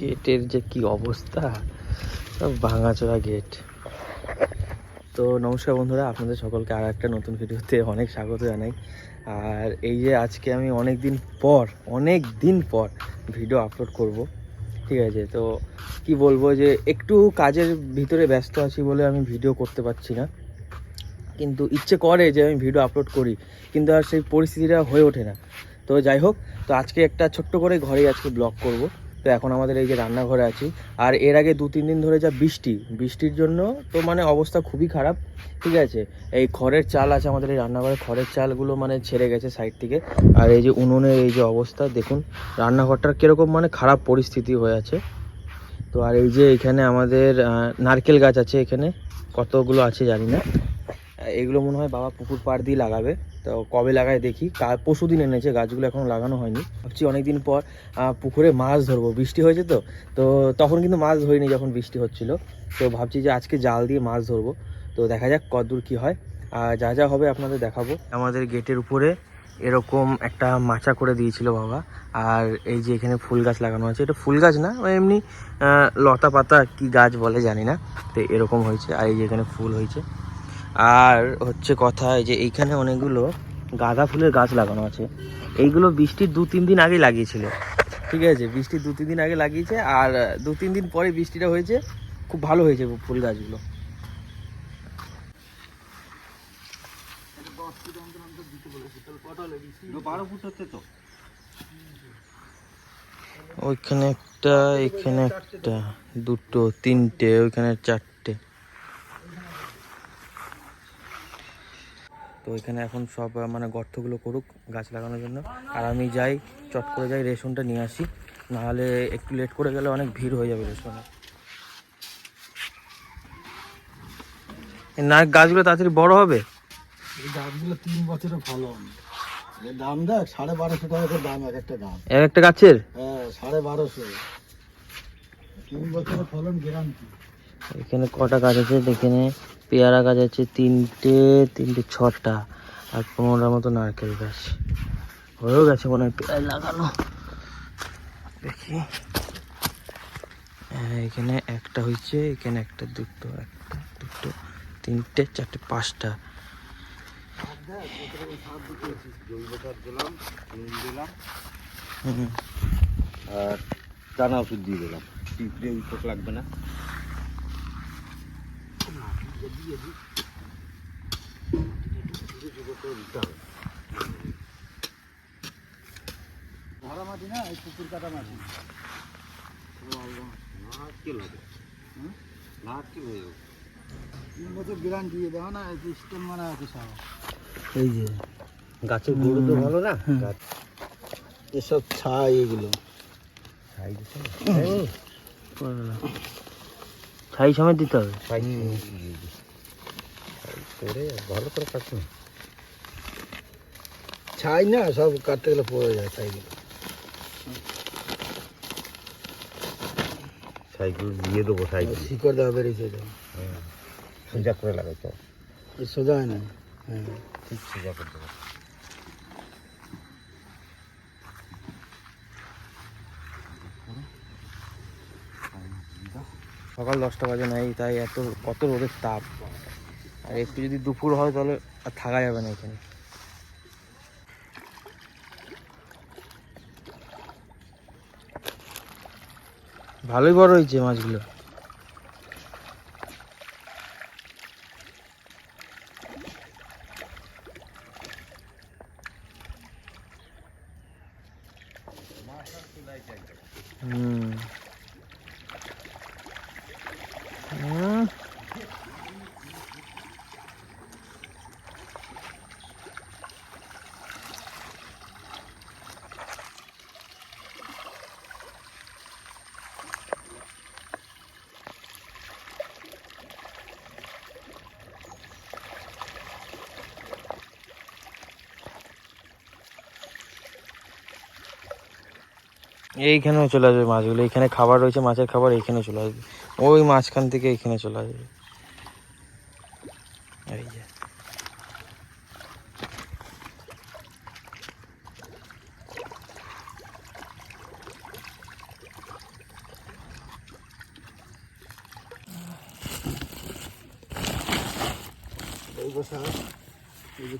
গেটের যে কি অবস্থা, সব ভাঙাচোরা গেট। তো নমস্কার বন্ধুরা, আপনাদের সকলকে আর একটা নতুন ভিডিওতে অনেক স্বাগত জানাই। আর এই যে আজকে আমি অনেক দিন পর অনেক দিন পর ভিডিও আপলোড করব, ঠিক আছে? তো কি বলব যে একটু কাজের ভিতরে ব্যস্ত আছি বলে আমি ভিডিও করতে পারছি না। কিন্তু ইচ্ছে করে যে আমি ভিডিও আপলোড করি, কিন্তু আর সেই পরিস্থিতিটা হয়ে ওঠে না। তো যাই হোক, তো আজকে একটা ছোট্ট করে ঘরেই আজকে ব্লগ করব। তো এখন আমাদের এই যে রান্নাঘরে আছি। আর এর আগে দু তিন দিন ধরে যা বৃষ্টি, বৃষ্টির জন্য তো মানে অবস্থা খুবই খারাপ, ঠিক আছে? এই খড়ের চাল আছে আমাদের এই রান্নাঘরে, খড়ের চালগুলো মানে ছেড়ে গেছে সাইড থেকে। আর এই যে উনুনের এই যে অবস্থা, দেখুন, রান্নাঘরটার কীরকম মানে খারাপ পরিস্থিতি হয়ে আছে। তো আর এই যে এখানে আমাদের নারকেল গাছ আছে এখানে, কতগুলো আছে জানি না। এগুলো মনে হয় বাবা পুকুর পাড় দিয়ে লাগাবে। তো কবে লাগায় দেখি। পরশু দিন এনেছে, গাছগুলো এখনও লাগানো হয়নি। ভাবছি অনেকদিন পর পুকুরে মাছ ধরবো। বৃষ্টি হয়েছে তো? তো তখন কিন্তু মাছ ধরিনি যখন বৃষ্টি হচ্ছিল। তো ভাবছি যে আজকে জাল দিয়ে মাছ ধরবো। তো দেখা যাক কতদূর কি হয়। আর যা যা হবে আপনাদের দেখাবো। আমাদের গেটের উপরে এরকম একটা মাচা করে দিয়েছিল বাবা। আর এই যে এখানে ফুল গাছ লাগানো আছে। এটা ফুল গাছ না? এমনি লতা পাতা কি গাছ বলে জানি না। তো এরকম হয়েছে। আর এই যে এখানে ফুল হয়েছে। আর হচ্ছে কথা যে এইখানে অনেকগুলো গাঁদা ফুলের গাছ লাগানো আছে। এইগুলো বৃষ্টির দু তিন দিন আগে লাগিয়েছিল। ঠিক আছে, বৃষ্টির দু তিন দিন আগে লাগিয়েছে আর দু তিন দিন পরে বৃষ্টিটা হয়েছে, খুব ভালো হয়েছে ফুল গাছগুলো। ওইখানে একটা, এখানে একটা, দুটো, তিনটে, ওইখানে চারটে। তো এখানে এখন সব মানে গর্তগুলো করুক গাছ লাগানোর জন্য। আর আমি যাই চট করে যাই রেশনটা নিয়ে আসি। নাহলে একটু লেট করে গেলে অনেক ভিড় হয়ে যাবে রেশনে। না গাছগুলো তাড়াতাড়ি বড় হবে? এই গাছগুলো তিন বছরে ফলন। এর দাম দেখ সাড়ে বারোশো টাকা করে দাম এক একটা গাছ। এক একটা গাছের? হ্যাঁ সাড়ে বারোশো। তিন বছরে ফলন গ্যারান্টি এখানে কটা গাছ আছে? এখানে পেয়ারা গাছ আছে তিনটে তিনটে ছটা আর পনেরোটার মতো নারকেল গাছ। হয়েও গেছে মনে হয় পেয়ারা লাগানো। দেখি। হ্যাঁ, এখানে একটা হয়েছে এখানে একটা দুটো একটা দুটো তিনটে চারটে পাঁচটা। আর সার ওষুধ দিয়ে দিলাম। আর দানা দিয়ে ভরা মাটি না এই পুকুর কাটা মাটি না? কি লাগে না কি হয়ে যাবে তিন বছর গ্যারান্টি দেখো না সিস্টেম মানে আছে সব এই। যে গাছের গরু তো ভালো না। গাছ এসব ছাই এগুলো ছাই সময় দিতে হবে। ভালো করে কাটুন ছাই না সব কাটতে গেলে পড়ে যায় ছাইগুলো। সাইকেল দিয়ে দেবো সাইকেল শিকড় দেওয়া বেরিয়েছে তো। সোজা করে লাগাইতে হবে। সোজা হয় না। হ্যাঁ। ঠিক সোজা করে দেবো। সকাল দশটা বাজে নাই, তাই এত, কত রোদের তাপ। আর একটু যদি দুপুর হয় তাহলে আর থাকা যাবে না এখানে। ভালোই বড় হয়েছে মাছগুলো। এইখানেও চলে আসবে মাছগুলো এখানে খাবার রয়েছে মাছের খাবার এইখানে চলে আসবে ওই মাঝখান থেকে এখানে চলে আসবে। এই যে।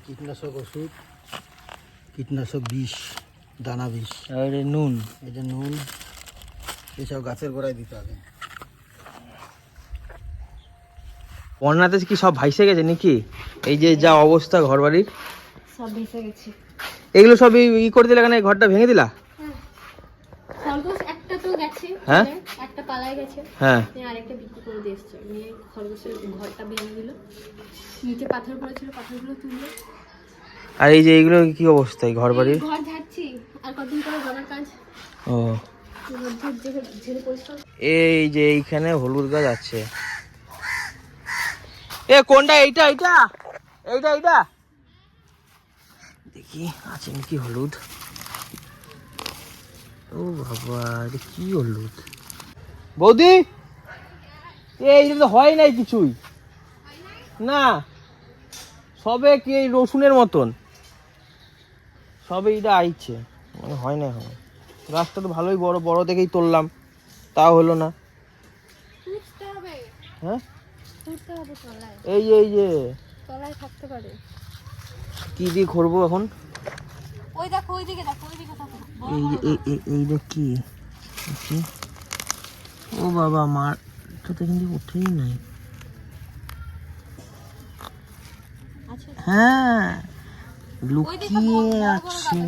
কীটনাশক ওষুধ কীটনাশক বিষ দানা বিষ। আর নুন। এটা নুন এসব গাছের গোড়ায় দিতে হবে। বন্যাতে কি সব ভাইসে গেছে নাকি? এই যে যা অবস্থা ঘর বাড়ির সব ভেসে গেছে। এগুলো সব ই- করে দিলা কেন? এই ঘরটা ভেঙে দিলা? একটা তো গেছে। হ্যাঁ? একটা পালায় গেছে। হ্যাঁ। আরেকটা বিক্রি করে দিয়ে এসছে। নিয়ে খরগোশের ঘরটা ভেঙে দিল। নিচে পাথর পড়েছিল পাথরগুলো তুললো। আর এই যে এইগুলো কি অবস্থা এই ঘর বাড়ির ঘর ঝাড়ছি। আর কদিন পরে ঘরের কাজ? ও। এই যে এইখানে হলুদ গাছ আছে। এ কোনটা? এইটা এইটা? এইটা এইটা? দেখি আছে নাকি হলুদ? ও বাবা এটা কি হলুদ? বৌদি? এ এইটা তো হয় নাই কিছুই। না সবে কি এই রসুনের মতন? সবে এটা আইছে। মানে হয় না এখন। গাছটা তো ভালোই বড় বড় দেখেই তুললাম। তাও হলো না। হ্যাঁ? ফুটতে হবে তলায়। এই এই যে। তলায় থাকতে পারে। কি দিয়ে করব এখন? ওই দেখো ওই দিকে দেখো ওই দিকে দেখো। এই এই- এই- এইটা কি? দেখি। ও বাবা মার তো কিন্তু উঠেই নাই। হ্যাঁ ওই দিকে বড় লুকিয়ে আছে।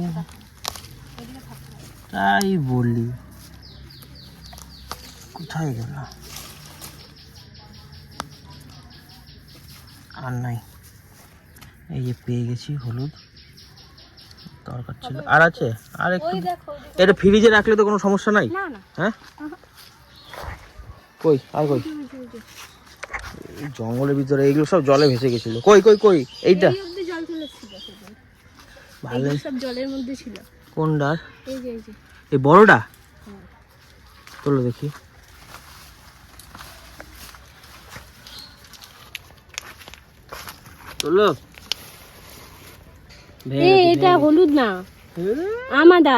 তাই বলি। কোথায় গেল আর নাই। এই যে পেয়ে গেছি হলুদ। দরকার ছিল। আর আছে? আর একটু এটা ফ্রিজে রাখলে তো কোনো সমস্যা নাই? হ্যাঁ? কই? আর কই? জঙ্গলের ভিতরে এইগুলো সব জলে ভেসে গেছিল। কই কই কই? এইটা। ভালো। সব জলের মধ্যে ছিল। কোনটা এই যে এই বড়টা? তোলো দেখি। এ এটা হলুদ না? আমাদা।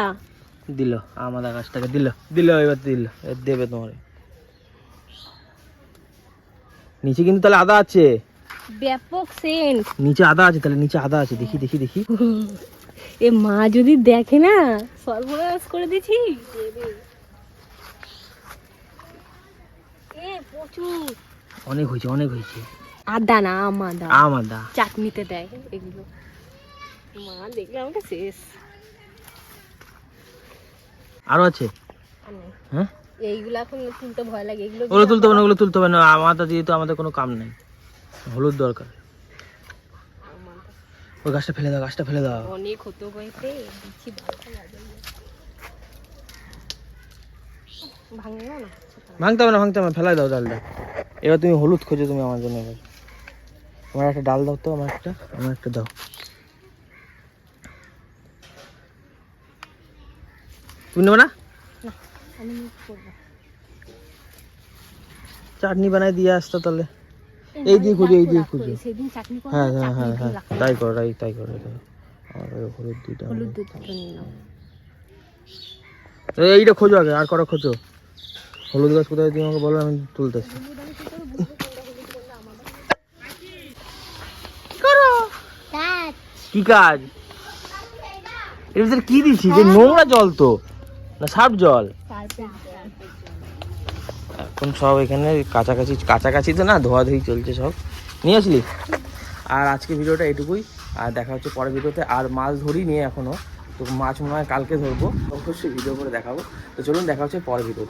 দিল আমাদের গাছটাকে দিল দিল এবার দিল দেবে তোমার। নিচে কিন্তু তাহলে আদা আছে। ব্যাপক সেন্ট নিচে আদা আছে তাহলে নিচে আদা আছে দেখি দেখি দেখি। এ মা যদি দেখে না সর্বনাশ করে দিছি। এ প্রচুর। অনেক হয়েছে অনেক হয়েছে। আদা না আমাদা আম আদা। চাটনিতে দেয় এগুলো। মা দেখলে আমাকে শেষ। আরও আছে? হ্যাঁ? এইগুলো এখন তুলতে ভয় লাগে এগুলো ওগুলো তুলতে হবে না ওগুলো তুলতে হবে না। আমাদের দিয়ে তো আমাদের কোনো কাম নেই। হলুদ দরকার। আমাদা। ওই গাছটা ফেলে দাও গাছটা ফেলে দাও। অনেক হতো গেছে দিচ্ছি ভাঙতে হবে না ভাঙতে হবে না, ফেলাই দাও ডালটা। এবার তুমি হলুদ খোঁজো তুমি আমার জন্য এবার। আমার একটা ডাল দাও তো আমার একটা আমার একটা দাও। তুমি নেবে না? চাটনি বানাই দিয়ে আসতো তাহলে। এই দিয়ে খুঁজো এই দিয়ে খুঁজো। হ্যাঁ হ্যাঁ হ্যাঁ হ্যাঁ। তাই করো তাই তাই করো। ওই হলুদ দুইটা হলুদ এইটা খোঁজো আগে আর করো খোঁজো। হলুদ গাছ কোথায় তুমি আমাকে বলো আমি তুলতেছি। কি কাজ? এর ভিতরে কি দিচ্ছি? যে নোংরা জল তো? না সাফ জল? এখন সব এখানে কাছাকাছি কাছাকাছি তো না ধোয়াধুয়ি চলছে সব। নিয়ে আসলি? আর আজকে ভিডিওটা এটুকুই। আর দেখা হচ্ছে পরের ভিডিওতে। আর মাছ ধরি নিয়ে এখনও। তো মাছ মনে হয় কালকে ধরবো। অবশ্যই ভিডিও করে দেখাবো। তো চলুন দেখা হচ্ছে পরের ভিডিও